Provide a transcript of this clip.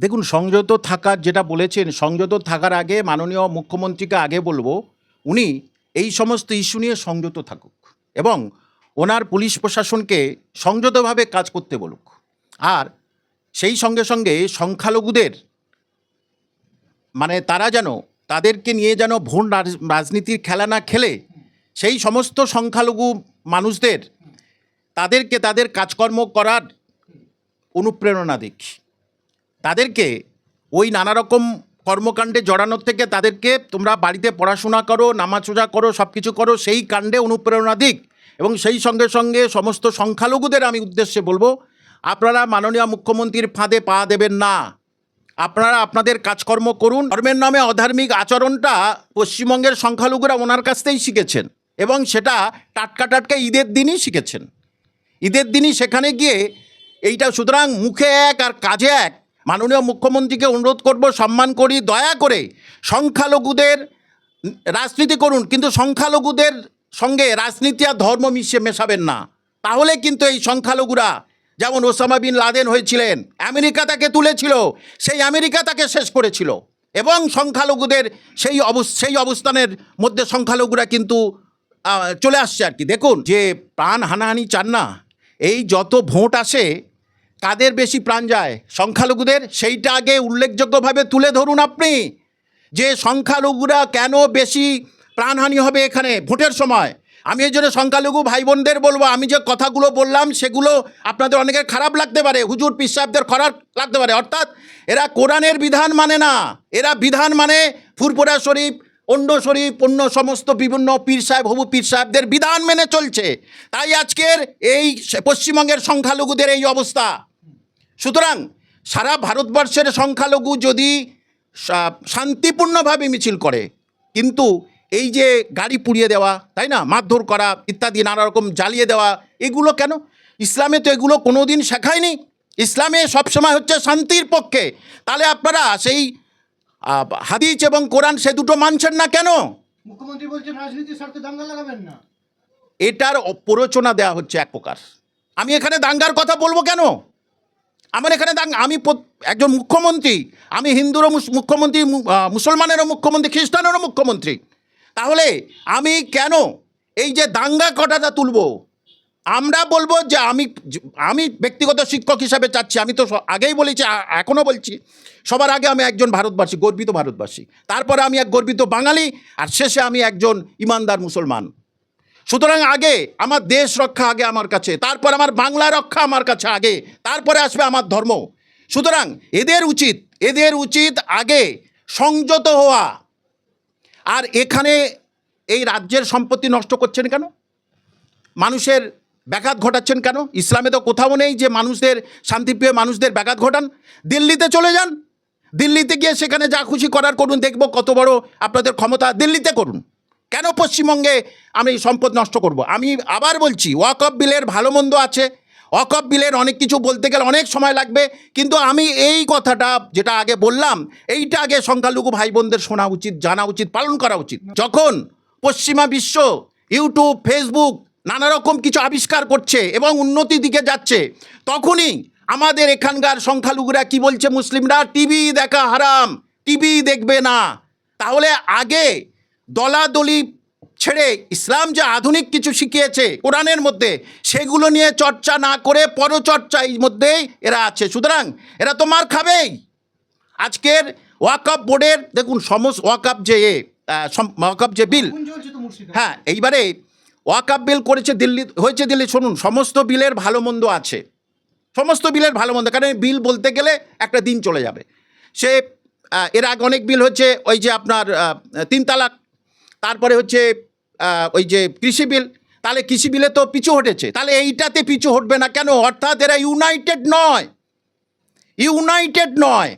দেখুন, সংযত থাকার যেটা বলেছেন, সংযত থাকার আগে মাননীয় মুখ্যমন্ত্রীকে আগে বলব, উনি এই সমস্ত ইস্যু নিয়ে সংযত থাকুক এবং ওনার পুলিশ প্রশাসনকে সংযতভাবে কাজ করতে বলুক। আর সেই সঙ্গে সঙ্গে সংখ্যালঘুদের মানে তারা যেন তাদেরকে নিয়ে যেন ভোট রাজ- রাজনীতির খেলা না খেলে, সেই সমস্ত সংখ্যালঘু মানুষদের তাদেরকে তাদের কাজকর্ম করার অনুপ্রেরণা দিক তাদেরকে ওই নানা রকম কর্মকাণ্ডে জড়ানোর থেকে তাদেরকে তোমরা বাড়িতে পড়াশোনা করো নামাজোজা করো সব কিছু করো, সেই কাণ্ডে অনুপ্রেরণা দিক এবং সেই সঙ্গে সঙ্গে সমস্ত সংখ্যালঘুদের আমি উদ্দেশ্যে বলব, আপনারা মাননীয় মুখ্যমন্ত্রীর ফাঁদে পা দেবেন না। আপনারা আপনাদের কাজকর্ম করুন। ধর্মের নামে অধার্মিক আচরণটা পশ্চিমবঙ্গের সংখ্যালঘুরা ওনার কাছ থেকেই শিখেছেন এবং সেটা টাটকা টাটকা ঈদের দিনই শিখেছেন। ঈদের দিনই সেখানে গিয়ে এইটা সুতরাং মুখে এক আর কাজে এক মাননীয় মুখ্যমন্ত্রীকে অনুরোধ করব, সম্মান করি, দয়া করে সংখ্যালঘুদের রাজনীতি করুন, কিন্তু সংখ্যালঘুদের সঙ্গে রাজনীতি আর ধর্ম মিশিয়ে মেশাবেন না। তাহলে কিন্তু এই সংখ্যালঘুরা, যেমন ওসামা বিন লাদেন হয়েছিলেন, আমেরিকা তাকে তুলেছিল, সেই আমেরিকা তাকে শেষ করেছিল। এবং সংখ্যালঘুদের সেই সেই অবস্থানের মধ্যে সংখ্যালঘুরা কিন্তু চলে আসছে আর কি। দেখুন, যে প্রাণ হানাহানি চান না, এই যত ভোট আসে কাদের বেশি প্রাণ যায়? সংখ্যালঘুদের? সেইটা আগে উল্লেখযোগ্যভাবে তুলে ধরুন আপনি। যে সংখ্যালঘুরা কেন বেশি প্রাণহানি হবে এখানে ভোটের সময়? আমি এই জন্য সংখ্যালঘু ভাই বোনদের বলব, আমি যে কথাগুলো বললাম, সেগুলো আপনাদের অনেকের খারাপ লাগতে পারে, হুজুর পীর সাহেবদের খারাপ লাগতে পারে। অর্থাৎ এরা কোরআনের বিধান মানে না। এরা বিধান মানে ফুরপুরা শরীফ অন্য শরীফ, অন্য সমস্ত বিভিন্ন পীর সাহেব, হবু পীর সাহেবদের বিধান মেনে চলছে। তাই আজকের এই পশ্চিমবঙ্গের সংখ্যালঘুদের এই অবস্থা। সুতরাং সারা ভারতবর্ষের সংখ্যালঘু যদি শান্তিপূর্ণভাবে মিছিল করে কিন্তু এই যে গাড়ি পুড়িয়ে দেওয়া তাই না? মারধর করা ইত্যাদি নানা রকম জ্বালিয়ে দেওয়া এগুলো কেন? ইসলামে তো এগুলো কোনো দিন শেখায়নি। ইসলামে সবসময় হচ্ছে শান্তির পক্ষে। তাহলে আপনারা সেই হাদিস এবং কোরআন সে দুটো মানছেন না কেন? মুখ্যমন্ত্রী বলছেন রাজনীতির স্বার্থে দাঙ্গা লাগাবেন না। এটার প্ররোচনা দেওয়া হচ্ছে এক প্রকার। আমি এখানে দাঙ্গার কথা বলব কেন? আমার এখানে দাঙ্গা আমি একজন মুখ্যমন্ত্রী, আমি হিন্দুরও মুখ্যমন্ত্রী মুসলমানেরও মুখ্যমন্ত্রী, খ্রিস্টানেরও মুখ্যমন্ত্রী। তাহলে আমি কেন এই যে দাঙ্গা কটাটা তুলব? আমরা বলব যে আমি আমি ব্যক্তিগত শিক্ষক হিসাবে চাচ্ছি। আমি তো আগেই বলেছি এখনও বলছি, সবার আগে আমি একজন ভারতবাসী, গর্বিত ভারতবাসী। তারপরে আমি এক গর্বিত বাঙালি, আর শেষে আমি একজন ইমানদার মুসলমান। সুতরাং আগে আমার দেশ রক্ষা আগে আমার কাছে, তারপর আমার বাংলা রক্ষা আমার কাছে আগে, তারপরে আসবে আমার ধর্ম। সুতরাং এদের উচিত এদের উচিত আগে সংযত হওয়া। আর এখানে এই রাজ্যের সম্পত্তি নষ্ট করছেন কেন? মানুষের ব্যাঘাত ঘটাচ্ছেন কেন? ইসলামে তো কোথাও নেই যে মানুষদের, শান্তিপ্রিয় মানুষদের ব্যাঘাত ঘটান। দিল্লিতে চলে যান। দিল্লিতে গিয়ে সেখানে যা খুশি করার করুন, দেখব কত বড় আপনাদের ক্ষমতা। দিল্লিতে করুন। কেন পশ্চিমবঙ্গে আমি সম্পদ নষ্ট করব? আমি আবার বলছি ওয়াকফ বিলের ভালো মন্দ আছে। ওয়াকফ বিলের অনেক কিছু বলতে গেলে অনেক সময় লাগবে। কিন্তু আমি এই কথাটা যেটা আগে বললাম, এইটা আগে সংখ্যালঘু ভাই বোনদের শোনা উচিত, জানা উচিত, পালন করা উচিত। যখন পশ্চিমা বিশ্ব ইউটিউব ফেসবুক নানা রকম কিছু আবিষ্কার করছে এবং উন্নতির দিকে যাচ্ছে, তখনই আমাদের এখানকার সংখ্যালঘুরা কি বলছে মুসলিমরা? টিভি দেখা হারাম, টিভি দেখবে না। তাহলে আগে দলাদলি ছেড়ে ইসলাম যে আধুনিক কিছু শিখিয়েছে কোরআনের মধ্যে সেগুলো নিয়ে চর্চা না করে পরচর্চার মধ্যেই এরা আছে। সুতরাং এরা তো মার খাবেই। আজকের ওয়াকআপ বোর্ডের দেখুন সমস্ত ওয়াকআপ যে এ, ওয়াকআপ যে বিল হ্যাঁ এইবারে ওয়াকআপ বিল করেছে দিল্লি হয়েছে দিল্লি শুনুন সমস্ত বিলের ভালো মন্দ আছে। সমস্ত বিলের ভালো মন্দ কারণ বিল বলতে গেলে একটা দিন চলে যাবে। সে এর আগে অনেক বিল হচ্ছে ওই যে আপনার তিন তালাক তারপরে হচ্ছে ওই যে কৃষি বিল, তাহলে কৃষি বিলে তো পিছু হটেছে। তাহলে এইটাতে পিছু হটবে না কেন? অর্থাৎ এরা ইউনাইটেড নয়। ইউনাইটেড নয়।